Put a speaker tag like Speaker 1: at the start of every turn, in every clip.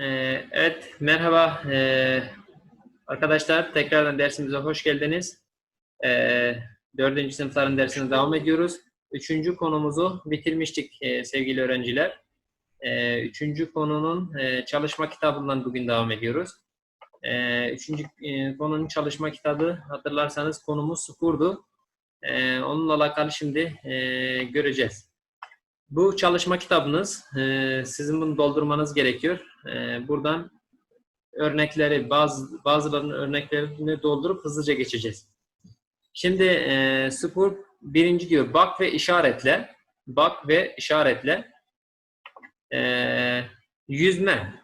Speaker 1: Ee, evet, merhaba ee, arkadaşlar. Tekrardan dersimize hoş geldiniz. Ee, dördüncü sınıfların dersine devam ediyoruz. Üçüncü konumuzu bitirmiştik ee, sevgili öğrenciler. Üçüncü konunun ee, çalışma kitabından bugün devam ediyoruz. Üçüncü ee, konunun çalışma kitabı hatırlarsanız konumuz spordu. Ee, onunla alakalı şimdi göreceğiz. Bu çalışma kitabınız, e, sizin bunu doldurmanız gerekiyor. E, buradan örnekleri, bazı bazılarının örneklerini doldurup hızlıca geçeceğiz. Şimdi e, spor birinci diyor, bak ve işaretle, bak ve işaretle, yüzme.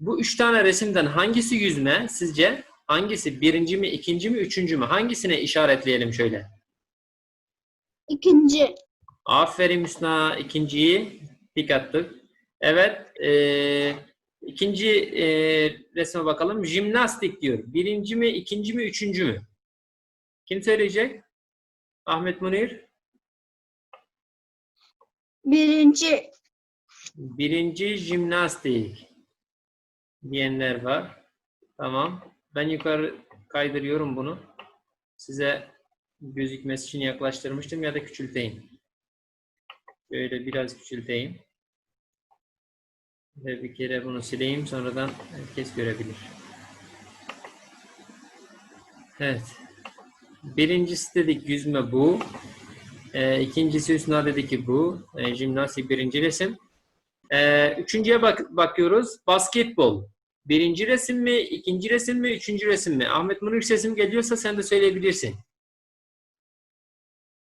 Speaker 1: Bu üç tane resimden hangisi yüzme sizce? Hangisi? Birinci mi, ikinci mi, üçüncü mü? Hangisine işaretleyelim şöyle?
Speaker 2: İkinci.
Speaker 1: Aferin Hüsna. ikinciyi dik attık. Evet. E, ikinci e, resme bakalım. Jimnastik diyor. Birinci mi, ikinci mi, üçüncü mü? Kim söyleyecek? Ahmet Munir.
Speaker 2: Birinci.
Speaker 1: Birinci jimnastik diyenler var. Tamam. Ben yukarı kaydırıyorum bunu. Size gözükmesi için yaklaştırmıştım ya da küçülteyim. Şöyle biraz küçülteyim. Ve bir kere bunu sileyim. Sonradan herkes görebilir. Evet. Birincisi dedik yüzme bu. Ee, ikincisi Hüsna dedi ki bu. Ee, jimnastik birinci resim. Ee, üçüncüye bak bakıyoruz. Basketbol. Birinci resim mi, ikinci resim mi, üçüncü resim mi? Ahmet Munir sesim geliyorsa sen de söyleyebilirsin.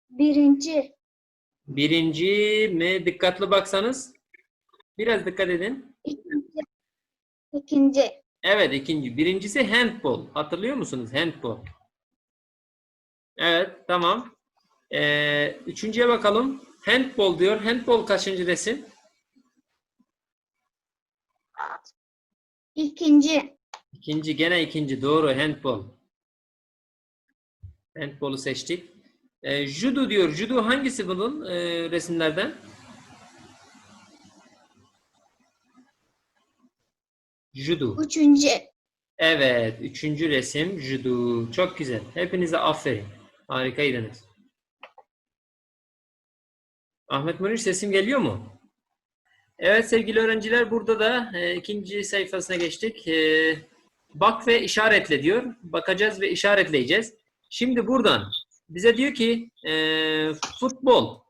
Speaker 2: Birinci.
Speaker 1: Birinci mi? Dikkatli baksanız. Biraz dikkat edin.
Speaker 2: İkinci. İkinci.
Speaker 1: Evet ikinci. Birincisi handball. Hatırlıyor musunuz? Handball. Evet tamam. Ee, üçüncüye bakalım. Handball diyor. Handball kaçıncı resim?
Speaker 2: İkinci.
Speaker 1: İkinci gene ikinci. Doğru handball. Handball'u seçtik. Ee, judo diyor. Judo hangisi bunun e, resimlerden? Judo.
Speaker 2: Üçüncü.
Speaker 1: Evet. Üçüncü resim judo. Çok güzel. Hepinize aferin. Harikaydınız. Ahmet Munir sesim geliyor mu? Evet sevgili öğrenciler burada da e, ikinci sayfasına geçtik. E, bak ve işaretle diyor. Bakacağız ve işaretleyeceğiz. Şimdi buradan bize diyor ki e, futbol.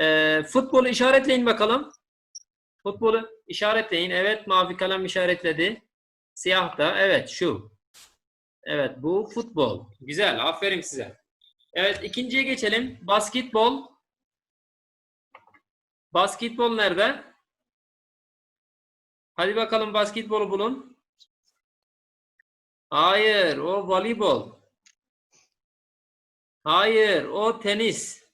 Speaker 1: E, futbolu işaretleyin bakalım. Futbolu işaretleyin. Evet mavi kalem işaretledi. Siyah da evet şu. Evet bu futbol. Güzel aferin size. Evet ikinciye geçelim. Basketbol. Basketbol nerede? Hadi bakalım basketbolu bulun. Hayır, o voleybol. Hayır, o tenis.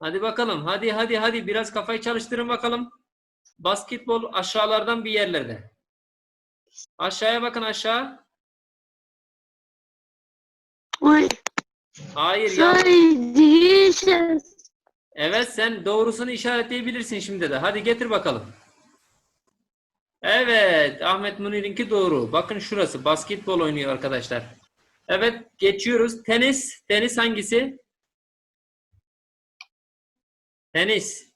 Speaker 1: Hadi bakalım. Hadi hadi hadi biraz kafayı çalıştırın bakalım. Basketbol aşağılardan bir yerlerde. Aşağıya bakın aşağı.
Speaker 2: Oy.
Speaker 1: Hayır ya. Evet sen doğrusunu işaretleyebilirsin şimdi de. Hadi getir bakalım. Evet Ahmet Munir'inki doğru. Bakın şurası basketbol oynuyor arkadaşlar. Evet geçiyoruz. Tenis. Tenis hangisi? Tenis.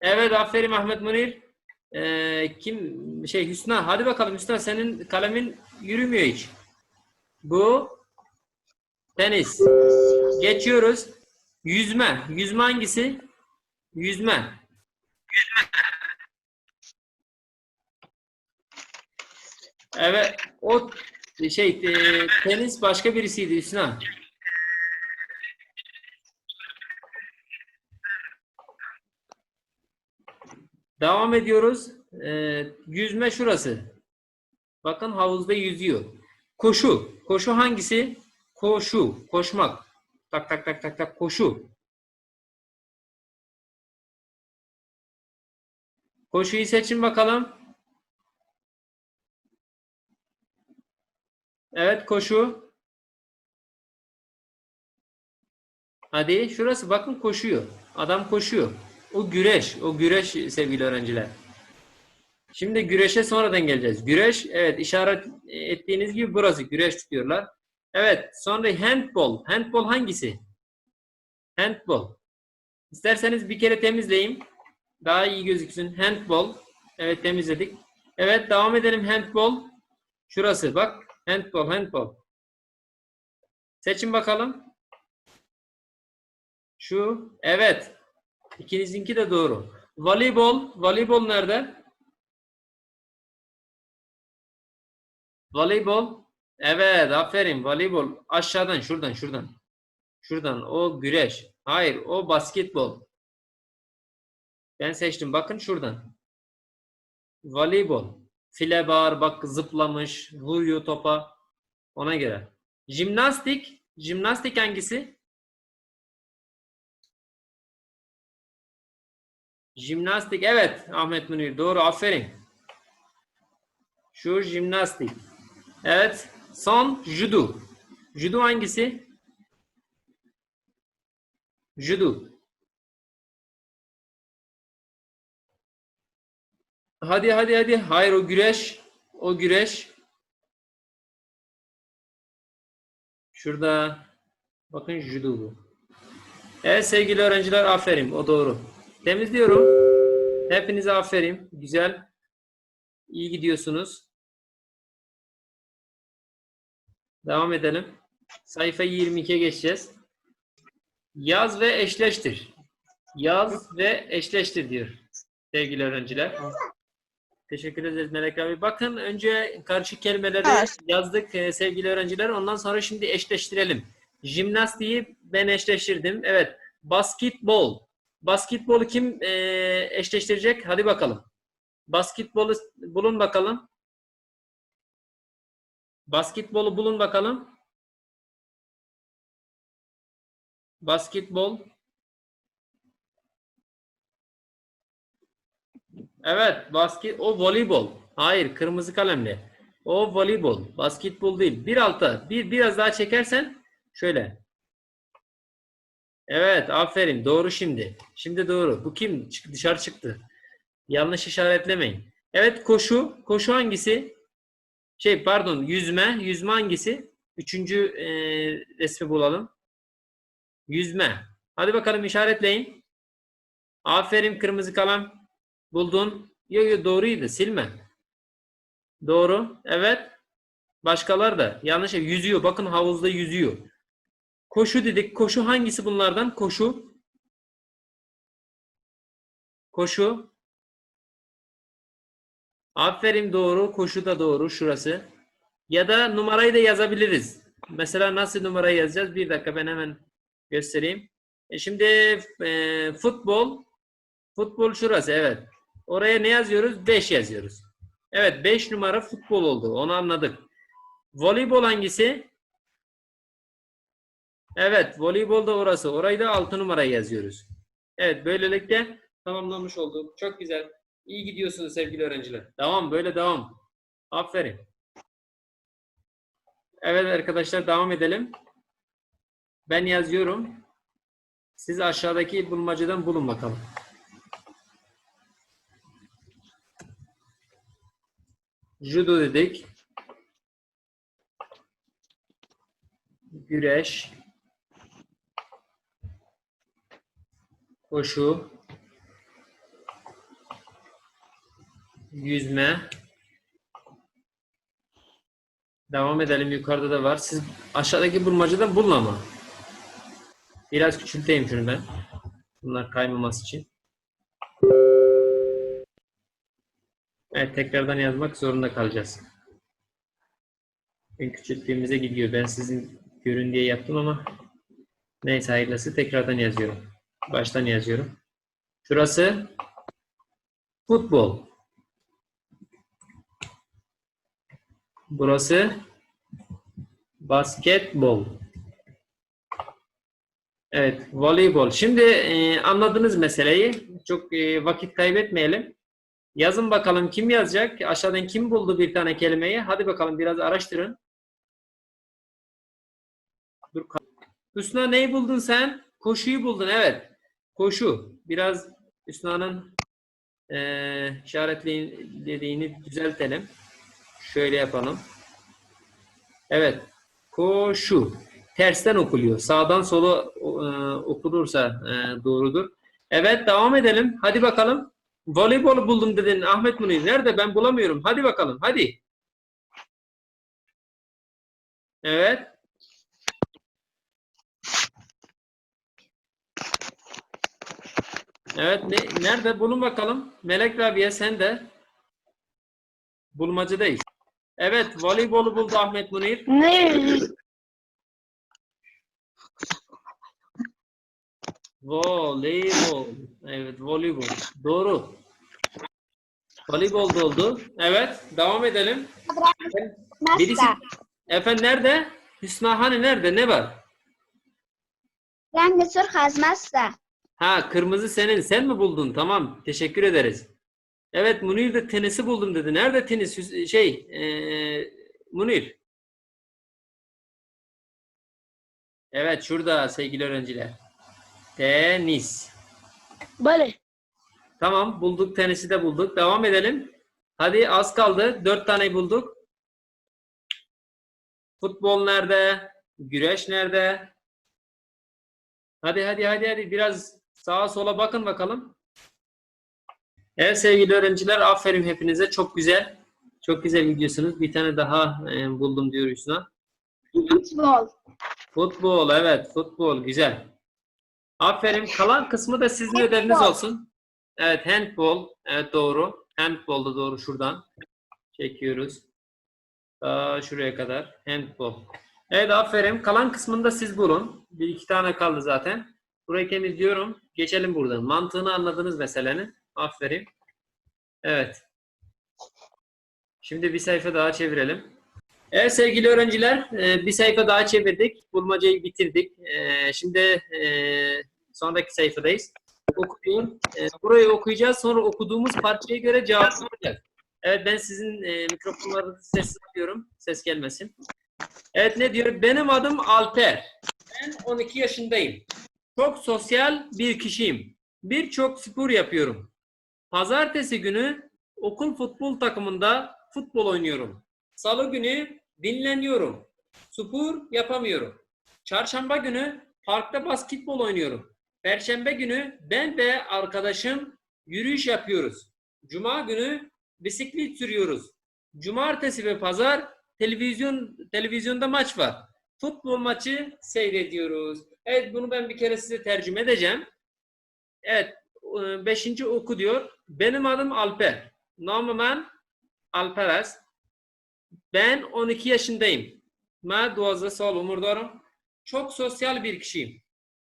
Speaker 1: Evet aferin Ahmet Munir. Ee, kim şey Hüsna hadi bakalım Hüsna senin kalemin yürümüyor hiç. Bu tenis. Geçiyoruz. Yüzme. Yüzme hangisi? Yüzme. Evet. O şey e, tenis başka birisiydi Hüsna. Devam ediyoruz. Ee, yüzme şurası. Bakın havuzda yüzüyor. Koşu. Koşu hangisi? Koşu. Koşmak. Tak tak tak tak tak koşu. Koşuyu seçin bakalım. Evet koşu. Hadi şurası bakın koşuyor. Adam koşuyor. O güreş. O güreş sevgili öğrenciler. Şimdi güreşe sonradan geleceğiz. Güreş, evet işaret ettiğiniz gibi burası güreş tutuyorlar. Evet, sonra handball. Handball hangisi? Handball. İsterseniz bir kere temizleyeyim. Daha iyi gözüksün. Handball. Evet temizledik. Evet devam edelim handball. Şurası bak. Handball, handball. Seçin bakalım. Şu. Evet. İkinizinki de doğru. Voleybol. Voleybol nerede? Voleybol. Evet, aferin. Voleybol. Aşağıdan, şuradan, şuradan. Şuradan. O güreş. Hayır, o basketbol. Ben seçtim. Bakın şuradan. Voleybol. File bağır, bak zıplamış, vuruyor topa. Ona göre. Jimnastik. Jimnastik hangisi? Jimnastik. Evet, Ahmet Münir. Doğru, aferin. Şu jimnastik. Evet. Son judo. Judo hangisi? Judo. Hadi hadi hadi. Hayır o güreş. O güreş. Şurada. Bakın judo bu. Evet sevgili öğrenciler aferin. O doğru. Temizliyorum. Hepinize aferin. Güzel. İyi gidiyorsunuz. Devam edelim. Sayfa 22'ye geçeceğiz. Yaz ve eşleştir. Yaz ve eşleştir diyor sevgili öğrenciler. Teşekkür ederiz Melek abi. Bakın önce karışık kelimeleri
Speaker 3: Evet.
Speaker 1: yazdık e, sevgili öğrenciler. Ondan sonra şimdi eşleştirelim. Jimnastiği ben eşleştirdim. Evet. Basketbol. Basketbolu kim e, eşleştirecek? Hadi bakalım. Basketbolu bulun bakalım. Basketbolu bulun bakalım. Basketbol. Evet, basket o voleybol. Hayır, kırmızı kalemle. O voleybol, basketbol değil. Bir alta, bir biraz daha çekersen şöyle. Evet, aferin. Doğru şimdi. Şimdi doğru. Bu kim? Dışarı çıktı. Yanlış işaretlemeyin. Evet, koşu. Koşu hangisi? Şey, pardon, yüzme. Yüzme hangisi? Üçüncü e, resmi bulalım. Yüzme. Hadi bakalım işaretleyin. Aferin kırmızı kalem. Buldun. Yo yo doğruydu. Silme. Doğru. Evet. Başkalar da. Yanlış. Yüzüyor. Bakın havuzda yüzüyor. Koşu dedik. Koşu hangisi bunlardan? Koşu. Koşu. Aferin doğru. Koşu da doğru. Şurası. Ya da numarayı da yazabiliriz. Mesela nasıl numarayı yazacağız? Bir dakika ben hemen göstereyim. E şimdi e, futbol. Futbol şurası. Evet. Oraya ne yazıyoruz? 5 yazıyoruz. Evet 5 numara futbol oldu. Onu anladık. Voleybol hangisi? Evet voleybol da orası. Orayı da 6 numaraya yazıyoruz. Evet böylelikle tamamlamış olduk. Çok güzel. İyi gidiyorsunuz sevgili öğrenciler. Devam böyle devam. Aferin. Evet arkadaşlar devam edelim. Ben yazıyorum. Siz aşağıdaki bulmacadan bulun bakalım. Judo dedik. Güreş. Koşu. Yüzme. Devam edelim. Yukarıda da var. Siz aşağıdaki bulmacadan bulun ama. Biraz küçülteyim şunu ben. Bunlar kaymaması için. Tekrardan yazmak zorunda kalacağız. En küçülttüğümüze gidiyor. Ben sizin görün diye yaptım ama neyse hayırlısı tekrardan yazıyorum. Baştan yazıyorum. Şurası futbol. Burası basketbol. Evet, voleybol. Şimdi e, anladınız meseleyi. Çok e, vakit kaybetmeyelim. Yazın bakalım kim yazacak? Aşağıdan kim buldu bir tane kelimeyi? Hadi bakalım biraz araştırın. Dur. Hüsna neyi buldun sen? Koşuyu buldun evet. Koşu. Biraz Hüsna'nın e, işaretlediğini düzeltelim. Şöyle yapalım. Evet. Koşu. Tersten okuluyor. Sağdan sola e, okunursa e, doğrudur. Evet devam edelim. Hadi bakalım. Voleybol buldum dedin Ahmet Munir. Nerede? Ben bulamıyorum. Hadi bakalım. Hadi. Evet. Evet. Ne, nerede? Bulun bakalım. Melek Rabia sen de. Bulmacadayız. Evet. Voleybolu buldu Ahmet Munir.
Speaker 2: Ne?
Speaker 1: Voleybol. Evet, voleybol. Doğru. Voleybol da oldu. Evet, devam edelim. Birisi... Efendim nerede? Hüsna hani nerede? Ne var?
Speaker 2: Rengi surhaz masa.
Speaker 1: Ha, kırmızı senin. Sen mi buldun? Tamam. Teşekkür ederiz. Evet, Munir de tenisi buldum dedi. Nerede tenis? Şey, eee, Munir. Evet, şurada sevgili öğrenciler. Tenis.
Speaker 2: Böyle.
Speaker 1: Tamam bulduk tenisi de bulduk. Devam edelim. Hadi az kaldı. Dört tane bulduk. Futbol nerede? Güreş nerede? Hadi hadi hadi hadi biraz sağa sola bakın bakalım. Evet sevgili öğrenciler aferin hepinize. Çok güzel. Çok güzel gidiyorsunuz. Bir tane daha e, buldum diyor Hüsna.
Speaker 2: Futbol.
Speaker 1: Futbol evet futbol güzel. Aferin kalan kısmı da sizin ödeviniz
Speaker 2: Handball.
Speaker 1: olsun. Evet handball evet doğru. Handball da doğru şuradan. Çekiyoruz. Daha şuraya kadar handball. Evet aferin kalan kısmını da siz bulun. Bir iki tane kaldı zaten. Burayı temizliyorum. Geçelim buradan. Mantığını anladınız meselenin. Aferin. Evet. Şimdi bir sayfa daha çevirelim. Evet sevgili öğrenciler, e, bir sayfa daha çevirdik. Bulmacayı bitirdik. E, Şimdi e, sonraki sayfadayız. Okuyorum. E, Burayı okuyacağız. Sonra okuduğumuz parçaya göre cevaplayacağız. Evet ben sizin mikrofonlarınızı sessiz alıyorum. Ses gelmesin. Evet ne diyor? Benim adım Alper. Ben 12 yaşındayım. Çok sosyal bir kişiyim. Birçok spor yapıyorum. Pazartesi günü okul futbol takımında futbol oynuyorum. Salı günü dinleniyorum. Spor yapamıyorum. Çarşamba günü parkta basketbol oynuyorum. Perşembe günü ben ve arkadaşım yürüyüş yapıyoruz. Cuma günü bisiklet sürüyoruz. Cumartesi ve pazar televizyon televizyonda maç var. Futbol maçı seyrediyoruz. Evet bunu ben bir kere size tercüme edeceğim. Evet e, beşinci oku diyor. Benim adım Alper. Namım ben Alperes. Ben 12 yaşındayım. Ben 12 سال umur دارم. Çok sosyal bir kişiyim.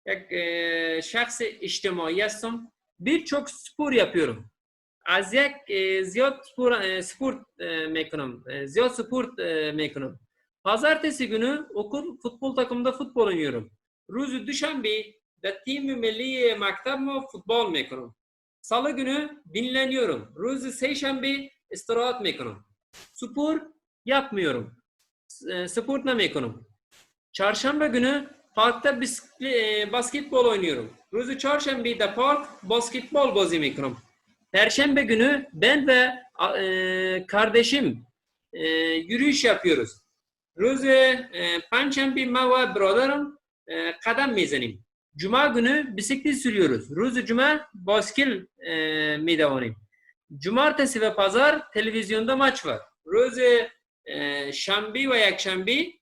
Speaker 1: یک e, şahs اجتماعی هستم. Birçok spor yapıyorum. Az یک e, ziyad spor, e, spor e, میکنم. E, Ziyad spor e, میکنم. Pazartesi günü okul futbol takımında futbol oynuyorum. روز دوشنبه در تیم ملی مکتب ما فوتبال میکنم. Salı günü dinleniyorum. Ruzi seyşembe istirahat mekanım. Spor yapmıyorum. E, Sportname ekonom. Çarşamba günü parkta bisiklet, basketbol oynuyorum. Ruzu çarşambi de park basketbol bozim ekonom. Perşembe günü ben ve e, kardeşim e, yürüyüş yapıyoruz. Ruzu e, pançambi mava brotherım e, kadem mezenim. Cuma günü bisiklet sürüyoruz. Ruzu cuma baskil e, midavonim. Cumartesi ve pazar televizyonda maç var. Ruzu e, şambi ve yakşambi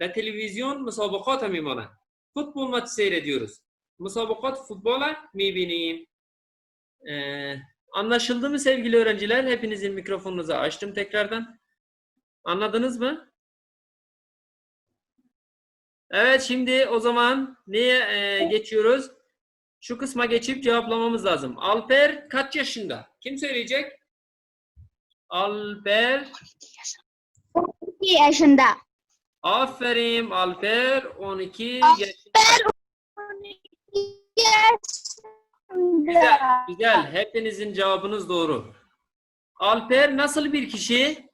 Speaker 1: ve televizyon musabakata میمانند. Futbol maçı seyrediyoruz. Musabakat futbola میبینیم. E, anlaşıldı mı sevgili öğrenciler? Hepinizin mikrofonunuzu açtım tekrardan. Anladınız mı? Evet şimdi o zaman neye e, geçiyoruz? Şu kısma geçip cevaplamamız lazım. Alper kaç yaşında? Kim söyleyecek? Alper.
Speaker 2: 12 yaşında.
Speaker 1: Aferin Alper 12 yaşında.
Speaker 2: Ben 12 yaşında.
Speaker 1: Güzel, güzel. Hepinizin cevabınız doğru. Alper nasıl bir kişi?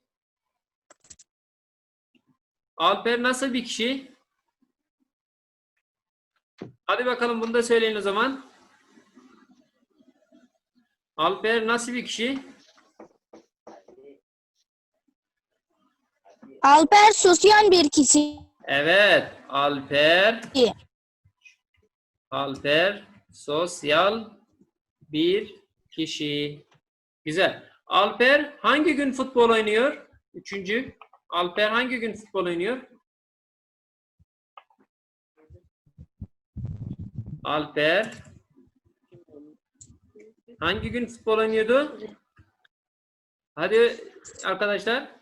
Speaker 1: Alper nasıl bir kişi? Hadi bakalım bunu da söyleyin o zaman. Alper nasıl bir kişi?
Speaker 2: Alper sosyal bir kişi.
Speaker 1: Evet. Alper. Alper sosyal bir kişi. Güzel. Alper hangi gün futbol oynuyor? Üçüncü. Alper hangi gün futbol oynuyor? Alper hangi gün futbol oynuyordu? Hadi arkadaşlar.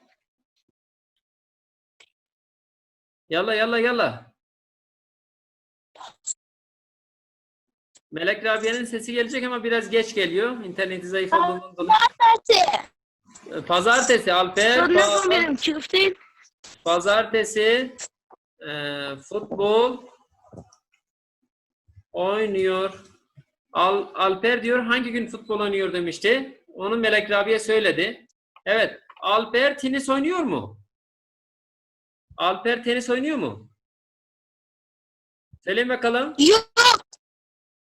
Speaker 1: Yalla yalla yalla. Melek Rabia'nın sesi gelecek ama biraz geç geliyor. İnterneti zayıf olduğundan dolayı. Pazartesi Alper. pa-
Speaker 2: benim çiftliğim.
Speaker 1: Pazartesi e, futbol oynuyor. Al, Alper diyor hangi gün futbol oynuyor demişti. Onu Melek Rabia söyledi. Evet. Alper tenis oynuyor mu? Alper tenis oynuyor mu? Söyleyin bakalım.
Speaker 2: Yok.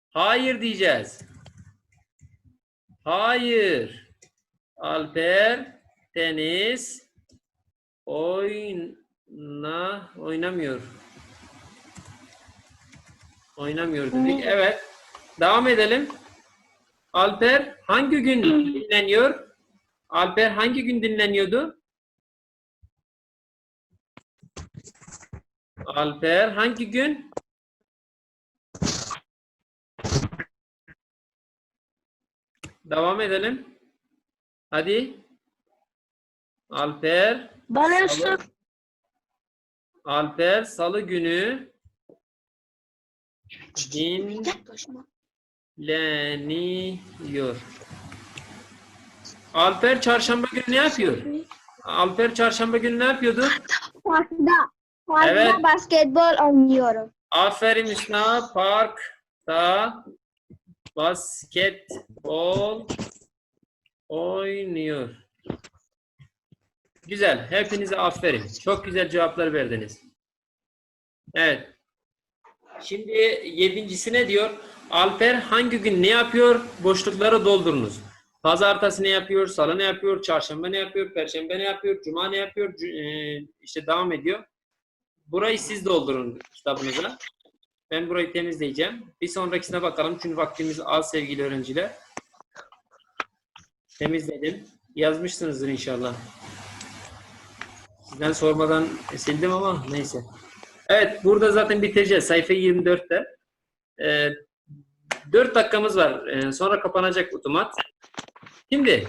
Speaker 1: Hayır diyeceğiz. Hayır. Alper tenis oyna oynamıyor. Oynamıyor dedik. Evet. Devam edelim. Alper hangi gün dinleniyor? Alper hangi gün dinleniyordu? Alper hangi gün? Devam edelim. Hadi. Alper. Salı, Alper salı günü dinleniyor. Alper çarşamba günü ne yapıyor? Alper çarşamba günü ne yapıyordu?
Speaker 2: Parkta. Parkta
Speaker 1: Evet.
Speaker 2: basketbol oynuyorum.
Speaker 1: Aferin Hüsna. Parkta basketbol oynuyor. Güzel. Hepinize aferin. Çok güzel cevaplar verdiniz. Evet. Şimdi yedincisi ne diyor? Alper hangi gün ne yapıyor? Boşlukları doldurunuz. Pazartesi ne yapıyor? Salı ne yapıyor? Çarşamba ne yapıyor? Perşembe ne yapıyor? Cuma ne yapıyor? Cu- e, işte devam ediyor. Burayı siz doldurun kitabınıza. Ben burayı temizleyeceğim. Bir sonrakisine bakalım çünkü vaktimiz az sevgili öğrenciler. Temizledim. Yazmışsınızdır inşallah. Sizden sormadan sildim ama neyse. Evet burada zaten bitireceğiz. Sayfa 24'te. Ee, 4 dakikamız var. Ee, sonra kapanacak otomat. Şimdi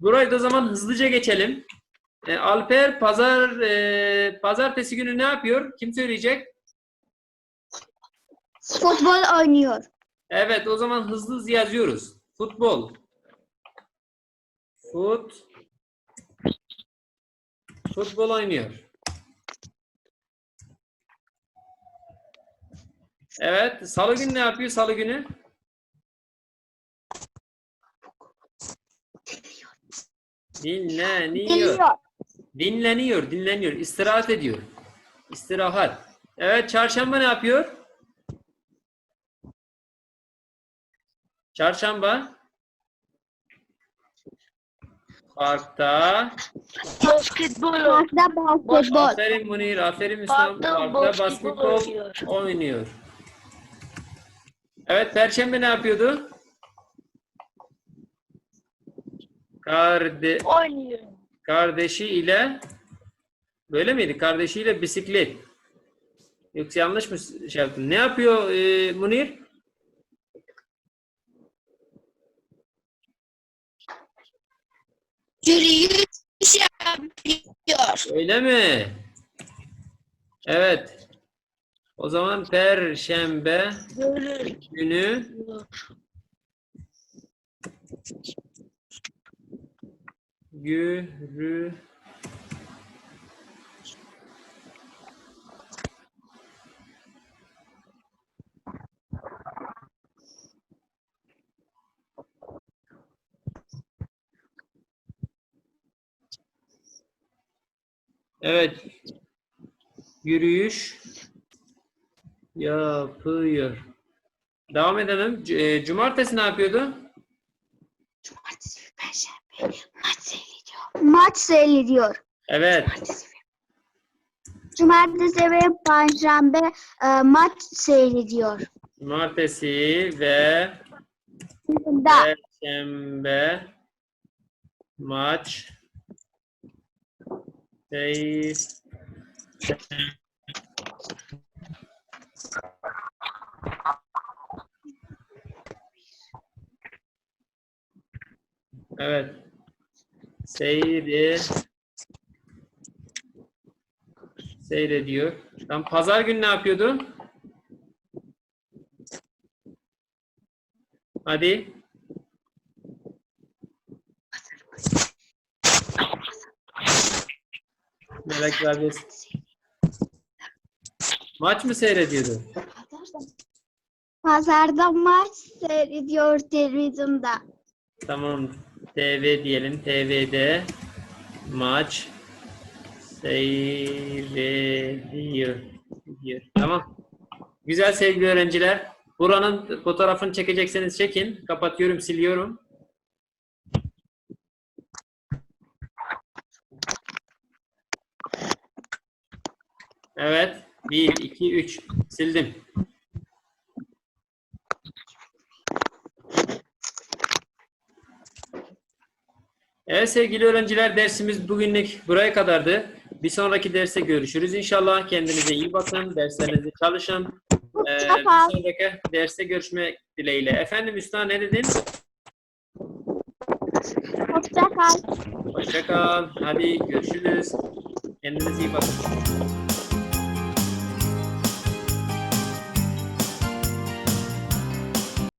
Speaker 1: burayı da o zaman hızlıca geçelim. Ee, Alper pazar e, pazartesi günü ne yapıyor? Kim söyleyecek?
Speaker 2: Futbol oynuyor.
Speaker 1: Evet, o zaman hızlı hızlı yazıyoruz. Futbol. Fut. Futbol oynuyor. Evet, salı günü ne yapıyor salı günü? Dinleniyor.
Speaker 2: Geliyor.
Speaker 1: Dinleniyor, dinleniyor. İstirahat ediyor. İstirahat. Evet, çarşamba ne yapıyor? Çarşamba. Parkta.
Speaker 3: Basketbol
Speaker 2: Parkta basketbol.
Speaker 1: Aferin Munir, aferin Müslüman.
Speaker 3: Parkta
Speaker 1: Parkta
Speaker 3: basketbol oynuyor.
Speaker 1: Evet, Perşembe ne yapıyordu? Karde
Speaker 3: oynuyor.
Speaker 1: Kardeşi ile böyle miydi? Kardeşiyle bisiklet. Yoksa yanlış mı şey yaptım? Ne yapıyor e, Munir?
Speaker 2: Yürüyüş yapıyor.
Speaker 1: Öyle mi? Evet. O zaman Perşembe günü yürü Evet. Yürüyüş yapıyor. Devam edelim. E, Cumartesi ne yapıyordu?
Speaker 2: Cumartesi Perşembe seyrediyor. Maç seyrediyor.
Speaker 1: Evet.
Speaker 2: Cumartesi ve Perşembe e, maç seyrediyor.
Speaker 1: Cumartesi ve
Speaker 2: Da.
Speaker 1: Perşembe maç seyir Evet. Seyri seyrediyor. Tam pazar günü ne yapıyordu? Hadi. Melek Rabies. Maç mı seyrediyordu?
Speaker 2: Pazarda maç seyrediyor televizyonda.
Speaker 1: Tamam. TV diyelim. TV'de maç seyrediyor. Diyor. Tamam. Güzel sevgili öğrenciler. Buranın fotoğrafını çekecekseniz çekin. Kapatıyorum, siliyorum. Evet. 1, 2, 3. Sildim. Evet sevgili öğrenciler dersimiz bugünlük buraya kadardı. Bir sonraki derste görüşürüz inşallah. Kendinize iyi bakın. Derslerinizi çalışın. Ee, bir sonraki derste görüşmek dileğiyle. Efendim Üstad ne dedin?
Speaker 2: Hoşça kal.
Speaker 1: Hoşça kal. Hadi görüşürüz. Kendinize iyi bakın.